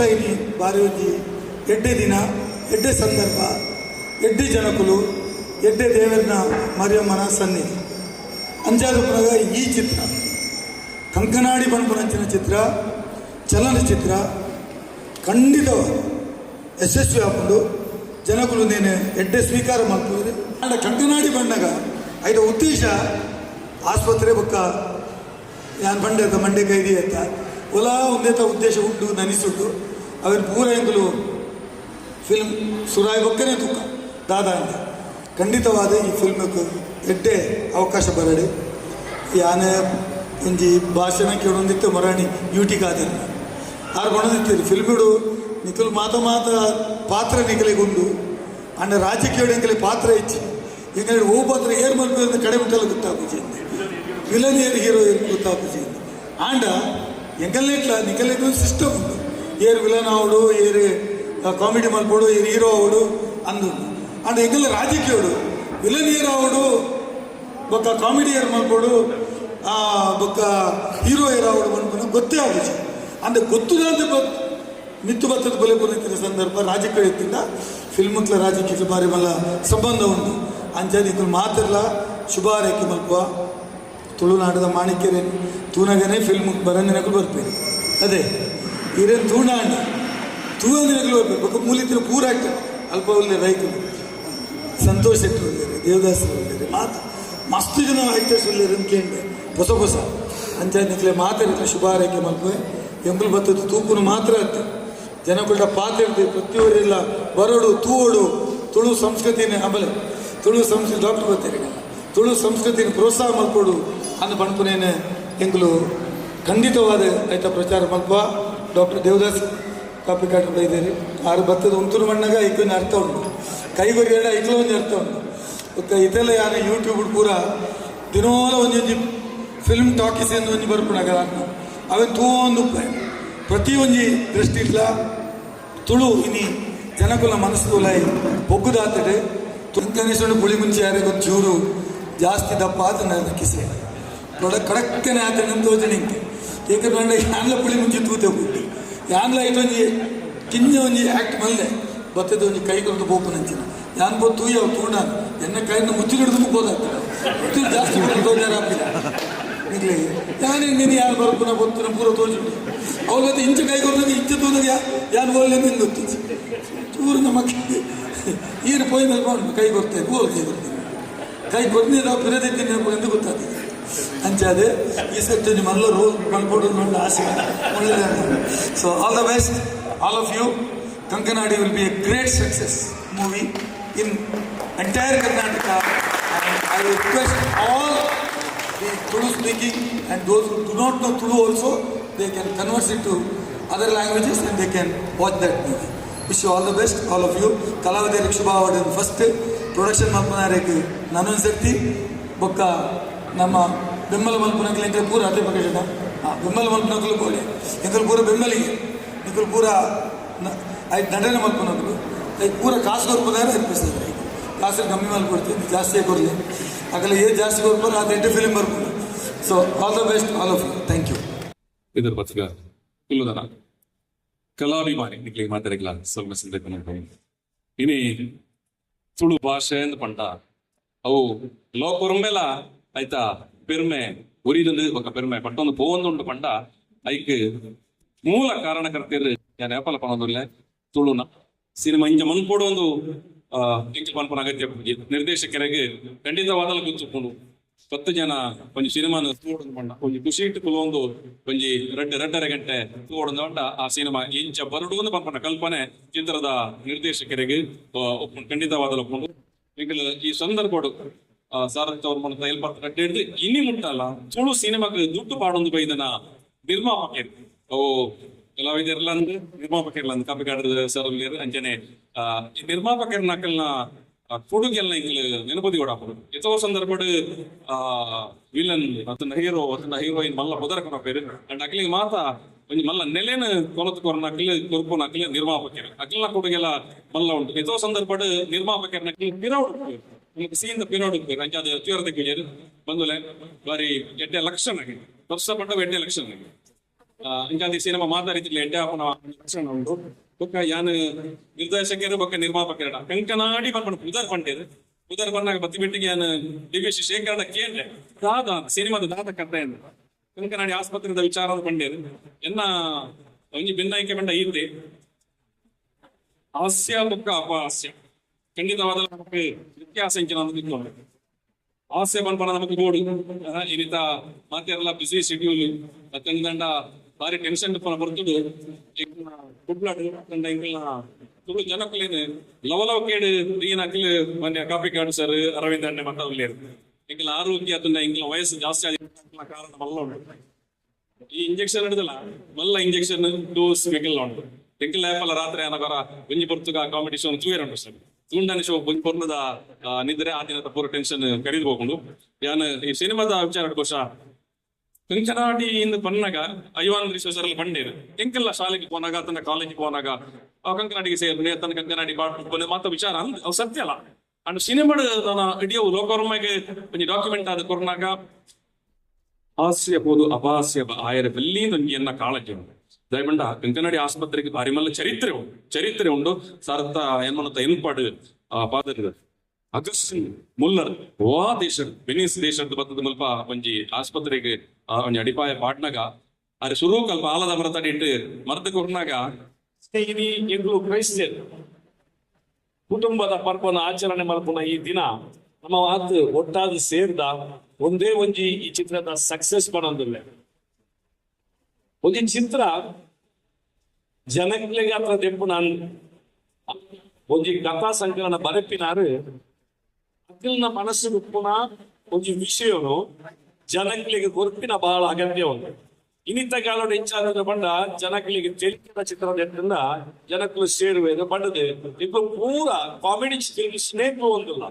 ಎಲ್ಲ ಇನಿ ಬಾರಿ ಒಂಜಿ ಎಡ್ಡೆ ದಿನ ಎಡ್ಡೆ ಸಂದರ್ಭ ಎಡ್ಡೆ ಜನಕುಲು ಎಡ್ಡೆ ದೇವರನ ಮರಿಯಮ್ಮನ ಸನ್ನಿಧಿ ಅಂಜಾದ ಪುನಗ ಈ ಚಿತ್ರ ಕಂಕನಾಡಿ ಬಣ್ಪುನಂಚಿನ ಚಿತ್ರ ಚಲನಚಿತ್ರ ಖಂಡಿತವಾಗಿ ಯಶಸ್ವಿ ಹಾಕೊಂಡು ಜನಗಳು ನೇನೆ ಎಡ್ಡೆ ಸ್ವೀಕಾರ ಮಾಡ್ತಿದ್ದಾರೆ ಅಂಡ ಕಂಕನಾಡಿ ಬಂಡಾಗ ಐದ ಉದ್ದೇಶ ಆಸ್ಪತ್ರೆ ಬೊಕ್ಕ ಯಾನ್ ಬಂಡೆ ಮಂಡೆ ಕೈದಿ ಅಂತ ಒಲಾ ಒಂದೇತ ಉದ್ದೇಶ ಉಂಟು ನನಿಸುಂಟು ಅವನ್ ಪೂರ ಎಂಕುಲು ಫಿಲ್ಮ್ ಸುರಾಯ್ ಬೊಕ್ಕನೆ ತೂಕ ದಾದಾ ಅಂತ ಖಂಡಿತವಾದ ಈ ಫಿಲ್ಮ್ಗೆ ಎಡ್ಡೆ ಅವಕಾಶ ಬರಡಿ ಯಾನೆ ಒಂಜಿ ಭಾಷಣ ಕೇಳೊಂದಿತ್ತು ಮರಾಣಿ ಯೂಟಿ ಆರ್ ಆರು ಬಣದಿತ್ತೀರಿ ಫಿಲ್ಮಿಡು ನಿಖಲ್ ಮಾತ ಮಾತ ಪಾತ್ರ ನಿಖಲಿಗುಂಡು ಅಣ್ಣ ರಾಜಕೀಯ ಪಾತ್ರ ಇಚ್ಚಿ ಎಂಕಲಿ ಓ ಪಾತ್ರ ಏರ್ ಮಲ್ಪದ ಕಡೆ ಬಿಟ್ಟಲ್ಲ ಗೊತ್ತಾಪುಜಿ ವಿಲನ್ ಏರ್ ಹೀರೋ ಏರ್ ಗೊತ್ತಾಪುಜಿ ಆಂಡ ಎಂಕಲ್ನೇ ಇಟ್ಲ ನಿಖಲಿಗೆ ಸಿಸ್ಟಮ್ ಉಂಟು ಏರ್ ವಿಲನ್ ಅವಡು, ಏರ್ ಕಾಮಿಡಿ ಮಲ್ಪೋಡು ಏರ್ ಹೀರೋ ಅವಡು ಅಂದು ಅಂದ್ರೆ ಇದೆಲ್ಲ ರಾಜಕೀಯಡು ವಿಲನ್ ಹೀರೋ ಅವಡು, ಬೊಕ್ಕ ಕಾಮಿಡಿ ಏರ್ ಮಲ್ಪೋಡು ಬೊಕ್ಕ ಹೀರೋ ಏರ್ ಅವಡು ಮನ್ಪುನ ಗೊತ್ತೇ ಆಗಿದೆ ಅಂದ್ರೆ ಗೊತ್ತುದಂತ ಮಿತ್ತು ಬತ್ತದ ಬಲೆ ಬರುತ್ತಿದ್ದ ಸಂದರ್ಭ ರಾಜಕೀಯ ಎತ್ತಿಂದ ಫಿಲ್ಮ್ಕ್ಲ ರಾಜಕೀಯ ಬಾರಿ ಮಲ್ಲ ಸಂಬಂಧ ಉಂಟು. ಅಂಚನೆ ಇದು ಮಾತಿರ್ಲ ಶುಭ ಆರೈಕೆ ತುಳುನಾಡದ ಮಾಣಿಕ್ಯರೇ ತೂನಗನೇ ಫಿಲ್ಮ್ ಬರಂದಿನಗಳು ಬರ್ತೀನಿ ಅದೇ. ಹಿರೇನ್ ತೂಣಾಣಿ. ತೂವಂದಿನಗಳು ಹೋಗ್ಬೇಕು. ಮೂಲಿತಿನ ಪೂರ ಆಗ್ತದೆ. ಅಲ್ಪ ಒಳ್ಳೆ ರೈತರು. ಸಂತೋಷ ಶೆಟ್ಟಿ ಒಳ್ಳೆಯರು ದೇವದಾಸರು ಒಳ್ಳೆಯರು ಮಾತು. ಮಸ್ತ್ ಜನ ಆಕ್ಟರ್ಸ್ ಒಳ್ಳೆಯರು ಕೇಂದ್ರ ಹೊಸ ಹೊಸ ಅಂಚನಿಕ್ಲೆ ಮಾತಾಡಿದ್ರೆ ಶುಭ ಆರೈಕೆ ಮಲ್ಪೆ ಎಂಬಲ್ ಬತ್ತದ್ದು ತೂಪುನು ಮಾತ್ರ ಅತ್ತೆ. ಜನಗಳ ಪಾತ್ರ ಇರ್ತದೆ. ಪ್ರತಿಯೊಬ್ಬರೆಲ್ಲ ಬರೋಡು, ತೂವೋಡು. ತುಳು ಸಂಸ್ಕೃತಿನೇ, ಆಮೇಲೆ ತುಳು ಸಂಸ್ಕೃತಿ ಡಾಕ್ಟರ್ ಬರ್ತಾರೆ ತುಳು ಸಂಸ್ಕೃತಿನ ಪ್ರೋತ್ಸಾಹ ಮಲ್ಕೊಡು. ಅಂದ ಬಣ್ಪುನೇನೆ ಎಂಗ್ಲು ಖಂಡಿತವಾದ ಆಯ್ತಾ ಪ್ರಚಾರ ಮಲ್ಪ ಡಾಕ್ಟರ್ ದೇವದಾಸ್ ಕಾಪಿ ಕಾಟರ್ ಬೈದೇರಿ ಆರು ಭತ್ತದ ಒಂತೂರು ಮಣ್ಣಾಗ ಐಕೊಂದು ಅರ್ಥ ಉಂಟು. ಕೈಗೊರಿ ಹೇಳಿ ಐಕ್ಲ ಒಂದು ಅರ್ಥ ಉಂಟು. ಇದೆಲ್ಲ ಯಾರು ಯೂಟ್ಯೂಬ್ ಪೂರ ದಿನೋಲ ಒಂದೊಂದು ಫಿಲ್ಮ್ ಟಾಕೀಸ್ ಎಂದು ಒಂಜಿ ತೂವೊಂದು ಪ್ರತಿ ಒಂಜಿ ದೃಷ್ಟಿ ಇಟ್ಲ ತುಳು ಇನಿ ಜನಕುಲ ಮನಸ್ಸು ಲೈ ಬೊಗ್ಗುದಾತಡೆ ತುಂಕನೇಶ್ವರ ಗುಳಿ ಮುಂಚೆ ಯಾರಿಗೆ ಒಂದು ಚೂರು ಜಾಸ್ತಿ ದಪ್ಪ ಆತ ನನ್ನ ಕಿಸೆ ಕಡಕ್ಕನೆ ಆತ ನನ್ನ ತೋಜನೆ ಹಿಂಗೆ ಏಕೆಂದ್ರೆ ಯಾನ್ಲ ಪುಳಿ ಮುಂಚೆ ತೂತೆ ಬಿಟ್ಟು ಯಾನ್ಲ ಐಟೊಂಜಿ ಕಿಂಜ ಒಂಜಿ ಆಕ್ಟ್ ಮಲ್ಲೆ ಬತ್ತದ ಒಂಜಿ ಕೈ ಕೊಟ್ಟು ಬೋಪನಂಚಿನ ಯಾನ್ ಬೋ ತೂಯ ತೂಂಡ ಎನ್ನ ಕೈನ ಮುಚ್ಚಿ ಹಿಡಿದು ಮುಕ್ಕೋದಾಗ್ತದೆ ಮುಚ್ಚಿ ಜಾಸ್ತಿ ತೋಜಾರ ಹಾಕಿಲ್ಲ ಇರ್ಲಿ. ಯಾನೇ ನೀನು ಯಾರು ಬರ್ಪುನ ಬೊತ್ತುನ ಪೂರ ತೋಜುಂಡು ಅವ್ರ ಮತ್ತೆ ಇಂಚ ಕೈ ಕೊಡ್ದಾಗ ಇಂಚು ತೋದಾಗ ಯಾರು ಒಳ್ಳೆ ನಿಂಗೆ ಗೊತ್ತಿತ್ತು ಚೂರು ನಮ್ಮ ಈರು ಪೋಯ್ ಮೇಲೆ ಕೈ ಕೊಡ್ತೇವೆ ಪೂರ ಕೈ ಕೊಡ್ತೇವೆ ಕೈ ಕೊಡ್ತೀನಿ ನಾವು ಪಿರದಿದ್ದೀನಿ ಎಂದು ಗೊತ್ತಾಗ್ತದೆ. అంచేది ఈశ్వర్ని మనలో రోజు పలుకోవడం నుండి ఆశ so all the best all of you Kankanadi will be a great success movie in entire Karnataka I request all the Tulu speaking and those who do not know Tulu also they can converse it to other languages and they can watch that movie wish all the best all of you Kalavathi ரிக்ஷுபாவோட first production மப்பனாருக்கு நனன் சக்தி பொக்கா ನಮ್ಮ ಬೆಂಬಲ ಮಲ್ಪನಗಳು ಎಂದ್ರೆ ಪೂರ ಅದೇ ಪ್ರಕಾಶ ಹಾಂ ಬೆಂಬಲ ಮಲ್ಪನಗಳು ಬೋಳಿ ಎಂಕಲ್ ಪೂರ ಬೆಂಬಲಿಗೆ. ಎಂಕಲ್ ಪೂರ ಐದು ನಟನೆ ಮಲ್ಪನಗಳು ಐದು ಪೂರ ಕಾಸು ಕೊರ್ಪದಾರೆ ಅರ್ಪಿಸ್ತಾರೆ ಕಾಸು ಕಮ್ಮಿ ಮಲ್ಕೊಡ್ತೀನಿ ಜಾಸ್ತಿ ಕೊರಲಿ ಆಗಲ್ಲ ಏನು ಜಾಸ್ತಿ ಕೊಡ್ಬೋದು ಅದು ಎಂಟು ಫಿಲಿಮ್ ಬರ್ಬೋದು. So all the best all of you thank you ಇದರ ಪತ್ರಿಕ, ಇಲ್ಲದನ. ಕಲಾಭಿಮಾನಿ ನಿಕ್ಲಿ ಮಾತಾಡಿಲ್ಲ ಸ್ವಲ್ಪ ಸಂದರ್ಭ ಇನಿ ತುಳು ಭಾಷೆ ಅಂದ್ ಪಂಡ. ಅವು ಲೋಕುರುಂಬೆಲ ಆಯ್ತಾ ಪೆರ್ಮೆ ಉರಿದಂದು ఒక ಪೆರ್ಮೆ ಪಟ್ಟೊಂದು ಪೋವೊಂದುಂಡು ಪಂಡ ಐಕ್ ಮೂಲ ಕಾರಣಕರ್ತೆರ್ ಯಾನ್ ಏಪಲ ಪನೊಂದುಲ್ಲೆ ತುಳುನ ಸಿನಿಮಾ ಇಂಜ ಮನ್ಪೋಡು ಒಂದು ಇಂಚ ಪನ್ಪನ ಅಗತ್ಯ ನಿರ್ದೇಶಕರಿಗೆ ಖಂಡಿತವಾದಲ ಗೊತ್ತುಕೊಂಡು ಪತ್ತು ಜನ ಒಂಜಿ ಸಿನಿಮಾನ ತೂವೊಂದು ಪಂಡ ಒಂಜಿ ಖುಷಿ ಇಟ್ಟುಕೊಂಡು ಒಂಜಿ ರೆಡ್ ರೆಡ್ಡರ ಗಂಟೆ ತೂವೊಂದು ಪಂಡ ಆ ಸಿನಿಮಾ ಇಂಚ ಬರಡು ಒಂದು ಪಂಪನ ಕಲ್ಪನೆ ಚಿತ್ರದ ನಿರ್ದೇಶಕರಿಗೆ ಆ, ಒಪ್ಪುಂಡು ಖಂಡಿತವಾದಲು ಒಪ್ಪುಂಡು ಈಗಲ ಈ ಸಂದರ್ಭಡು ಸಾರಥ್ ಅವ್ರ ಮನದ ಎಲ್ಪತ್ತ ಕಟ್ಟೆ ಹಿಡಿದು ಇನ್ನಿ ಮುಟ್ಟಲ್ಲ ತುಳು ಸಿನಿಮಾಕ್ಕೆ ದುಡ್ಡು ಪಾಡೊಂದು ಬೈದನ ನಿರ್ಮಾಪಕರು ಅವು ಕಲಾವಿದರೆಲ್ಲ ಅಂದ್ರೆ ನಿರ್ಮಾಪಕರೆಲ್ಲ ಅಂದ್ರೆ ಕಾಪಿ ಕಾಡದ ಸರ್ ಅಂಚನೆ ಆ, ಈ ನಿರ್ಮಾಪಕರ ನಕಲ್ನ ಕೊಡುಗೆಲ್ಲ ಇಂಗ್ಲ ನೆನಪದಿ ಕೊಡಾಪಡು ಎಷ್ಟೋ ಸಂದರ್ಭಡ್ ಆ ವಿಲನ್ ಅತನ ಹೀರೋ ಅತನ ಹೀರೋಯಿನ್ ಮಲ್ಲ ಪೊದರ ಕೊನ ಪೇರು ಅಂಡ್ ಅಕ್ಲಿಗೆ ಮಾತ ಒಂಜಿ ಮಲ್ಲ ನೆಲೆನ ಕೊನತ್ ಕೊರನ ಅಕ್ಲಿ ಕೊರ್ಪುನ ಅಕ್ಲಿ ನಿರ್ಮಾಪಕರು ಅಕ್ಲಿನ ಕೊಡುಗೆಲ್ಲ ಮಲ್ಲ ಉಂಟು ಎಷ್ಟೋ ಸಂದರ್ಭಡ್ ನಿರ್ಮಾಪಕರ ನಕ್ಲಿ ಪಿರೌಡ್ ನಮಗೆ ಬಿಸಿಯಿಂದ ಪೀರೋಡಿಗೆ ರಂಜಾದ ತೀವ್ರದ ಗಿಳಿಯರು ಬಂದುಲೆ ಬಾರಿ ಎಡ್ಡೆ ಲಕ್ಷಣ ವರ್ಷ ಪಟ್ಟ ಎಡ್ಡೆ ಲಕ್ಷಣ ಅಂಚಾದಿ ಸಿನಿಮಾ ಮಾತಾಡಿದ್ಲಿ ಎಡ್ಡೆ ಅವನ ಲಕ್ಷಣ ಉಂಟು. ಬೊಕ್ಕ ಯಾನು ನಿರ್ದೇಶಕರು ಬೊಕ್ಕ ನಿರ್ಮಾಪಕರ ಕಂಕನಾಡಿ ಬರ್ಬಣ ಉದಾರ್ ಪಂಡಿರು ಉದಾರ್ ಬಂದಾಗ ಬತ್ತಿಬಿಟ್ಟಿಗೆ ಯಾನು ಡಿ ವಿ ಸಿ ಶೇಖರಣ ಕೇಂದ್ರ. ದಾದ ಸಿನಿಮಾದ ದಾದ ಕಥೆ ಕಂಕನಾಡಿ ಆಸ್ಪತ್ರೆಯಿಂದ ವಿಚಾರ ಪಂಡಿರು ಎನ್ನ ಒಂಜಿ ಭಿನ್ನಾಯ್ಕೆ ಬಂಡ ಈರ್ತಿ ಹಾಸ್ಯ ಬೊಕ್ಕ ಅಪಹಾಸ್ಯ. ಖಂಡಿತವಾದ ನಮಗೆ ವ್ಯತ್ಯಾಸ ಇಂಚಿನ ಒಂದು ಹಾಸ್ಯ ಪನ್ಪನ ನಮಗೆ ಬೋಡು ಇರಿತ ಮಾತೆಲ್ಲ ಬಿಸಿ ಶೆಡ್ಯೂಲ್ ಮತ್ತೊಂದಂಡ ಬಾರಿ ಟೆನ್ಷನ್ ಪನ ಬರ್ತುಡು ಕುಡ್ಲಾಡು ತಂಡ ಇಂಕಲ್ನ ತುಳು ಜನಕ್ಕಲೇನು ಲವಲವ ಕೇಡು ಈನ ಅಕ್ಲು ಮೊನ್ನೆ ಕಾಪಿ ಕಾಡು ಸರ್ ಅರವಿಂದ್ ಅಣ್ಣೆ ಮತ್ತ ಉಳ್ಳೇರು ಇಂಕಲ ಆರೋಗ್ಯ ಅತಂಡ ಇಂಕಲ ವಯಸ್ಸು ಜಾಸ್ತಿ ಆದ ಕಾರಣ ಮಲ್ಲ ಉಂಟು ಈ ಇಂಜೆಕ್ಷನ್ ಹಿಡಿದಲ್ಲ ಮಲ್ಲ ಇಂಜೆಕ್ಷನ್ ಡೋಸ್ ಮೆಕಲ್ ಉಂಟು ಎಂಕಲ್ ಲ್ಯಾಪಲ್ಲ ರಾತ್ರಿ ಅನಗರ ಒಂಜಿ ಬರ್ತುಗ ಕಾಂಪಿಟೇಷನ್ ತೂಯರ್ ಉಂಟು ಸರ್ ತೂಂಡನ ಶೋ ಒಂಜಿ ಪೊರ್ಲದ ನಿದ್ರೆ ಆ ದಿನದ ಪೂರ ಟೆನ್ಷನ್ ಕಡಿದು ಹೋಗ್ಕೊಂಡು ಯಾನ್ ಈ ಸಿನಿಮಾದ ವಿಚಾರ ಕೋಶ ಕಂಕನಾಡಿ ಇಂದ ಬಂದಾಗ ಐವಾನ್ ವಿಶ್ವೇಶ್ವರಲ್ಲಿ ಬಂಡೇರು ಎಂಕೆಲ್ಲ ಶಾಲೆಗೆ ಹೋನಾಗ ತನ್ನ ಕಾಲೇಜಿಗೆ ಹೋನಾಗ ಅವ ಕಂಕನಾಡಿಗೆ ಸೇರಿ ತನ್ನ ಕಂಕನಾಡಿ ಬಾಡ್ ಮಾತ ವಿಚಾರ ಅಂದ್ ಅವು ಸತ್ಯ ಅಲ್ಲ ಅಂಡ್ ಸಿನಿಮಾಡ್ ನನ್ನ ಇಡೀ ಲೋಕವರ್ಮಗೆ ಒಂಜಿ ಡಾಕ್ಯುಮೆಂಟ್ ಆದ ಕೊರ್ನಾಗ ಹಾಸ್ಯ ಬೋದು ಅಪಹಾಸ್ಯ ಬ- ಆಯರ ಬೆಲ್ಲಿ ಎನ್ನ ಕಾಳಜಿ ಉಂಟು ದಯಮಂಡ ಕಂಕನಾಡಿ ಆಸ್ಪತ್ರೆಗೆ ಬಾರಿಮಲ್ಲ ಚರಿತ್ರೆ ಉಂಟು. ಚರಿತ್ರೆ ಉಂಡು ಸರ್ತ ಎನ್ಮನತ ಏನ್ಪಾಡು ಪಾದರಿದ. ಅಗಸ್ಟಿನ್ ಮುಲ್ಲರ್, ವಾ ದೇಶ ಬೆನಿಸ್ ದೇಶದ ಬತ್ತದ ಮುಲ್ಪ ಒಂಜಿ ಆಸ್ಪತ್ರೆಗೆ ಒಂಜಿ ಅಡಿಪಾಯ ಪಾಟ್ನಾಗ ಅರೆ ಶುರು ಕಲ್ಪ ಆಲದ ಮರತಡಿ ಇಟ್ಟು ಮರದ ಸ್ನೇಹಿತಿ ಎಗ್ಲು ಕ್ರೈಸ್ತರು ಕುಟುಂಬದ ಪರ್ಪನ ಆಚರಣೆ ಮಲ್ಪುನ ಈ ದಿನ ನಮ್ಮ ಆತ್ ಒಟ್ಟಾದ ಸೇರ್ದ ಒಂದೇ ಒಂಜಿ ಈ ಚಿತ್ರದ ಸಕ್ಸೆಸ್ ಪನೊಂದಿಲ್ಲ. ಒಂಜಿ ಚಿತ್ರ, ಜನಗಳಿಗೆ ಅತ್ರ ದೆಪ್ಪು ನಾನು ಒಂಜಿ ಕಥಾ ಸಂಕಲನ ಬರಪಿನಾರು ಅಕಲ್ನ ಮನಸ್ಸು ಉಪ್ಪುನ ಒಂಜಿ ವಿಷಯನು ಜನಗಳಿಗೆ ಗೊರ್ಪಿನ ಬಹಳ ಅಗತ್ಯ ಉಂಟು. ಇನ್ನಿತ ಕಾಲ ಹೆಚ್ಚಾದ ಬಂಡ ಜನಗಳಿಗೆ ಚಿತ್ರ ನೆಟ್ಟಿಂದ ಜನಕ್ಕಲು ಸೇರುವೆ ಬಂಡದೆ ಇಪ್ಪ ಪೂರ ಕಾಮಿಡಿ ಸ್ನೇಹ ಒಂದಿಲ್ಲ